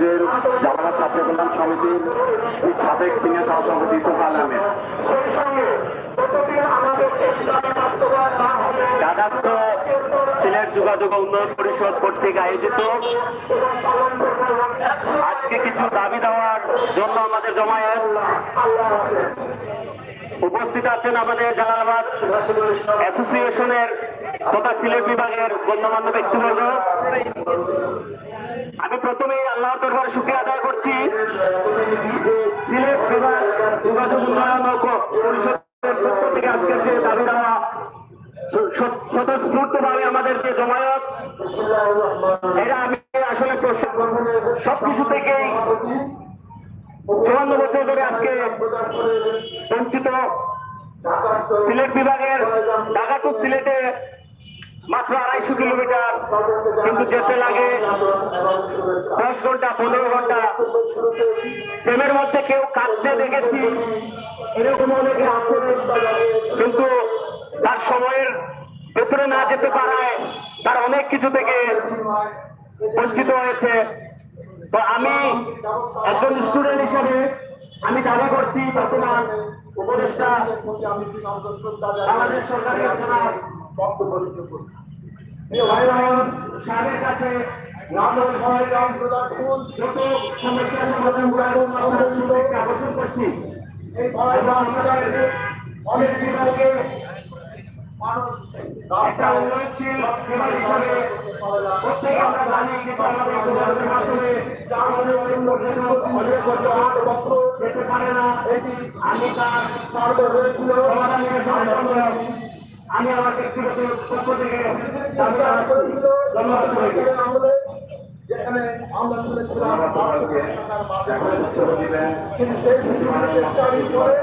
কলেজের জামানত ছাত্র কল্যাণ সমিতির সাবেক সিনিয়র সহসভাপতি তোফাল আহমেদ। দাদাত্ব যোগাযোগ উন্নয়ন পরিষদ কর্তৃক আয়োজিত। আজকে কিছু দাবি দেওয়ার জন্য আমাদের জমায়েত। উপস্থিত আছেন আমাদের জালালাবাদ অ্যাসোসিয়েশনের তথা সিলেট বিভাগের গণ্যমান্য ব্যক্তিবর্গ। আমি প্রথমে আল্লাহর দরবারে শুক্রিয়া আদায় করছি। সিলেট বিভাগ যোগাযোগ উন্নয়ন পরিষদের পক্ষ থেকে আজকে যে দাবি দেওয়া আমাদের যে এটা আমি আসলে সবকিছু থেকেই চুয়ান্ন বছর ধরে আজকে বঞ্চিত। সিলেট বিভাগের ঢাকা টু সিলেটে মাত্র আড়াইশো কিলোমিটার। কিন্তু যেতে লাগে দশ ঘণ্টা, পনেরো ঘণ্টা। ট্রেনের মধ্যে কেউ কাঁদতে দেখেছি। এরকম অনেকে আছে কিন্তু তার সময়ের ভেতরে না যেতে পারায় তার অনেক কিছু থেকে বঞ্চিত হয়েছে। তো আমি একজন স্টুডেন্ট হিসেবে আমি দাবি করছি বর্তমান উপদেষ্টা বাংলাদেশ সরকারের আপনার বক্তব্য দিতে করছি। প্রিয় ভাই বোন, সাহেবের কাছে নজর ভয় রং যত সমস্যার সমাধান করার আমাদের সুযোগকে করছি এই ভয় বা আমাদের অনেক অনেক আট বছর যেতে পারে না এটি আমি আমার ব্যক্তিগত পক্ষ থেকে যেখানে আমরা শুনেছিলাম কিন্তু সেই করে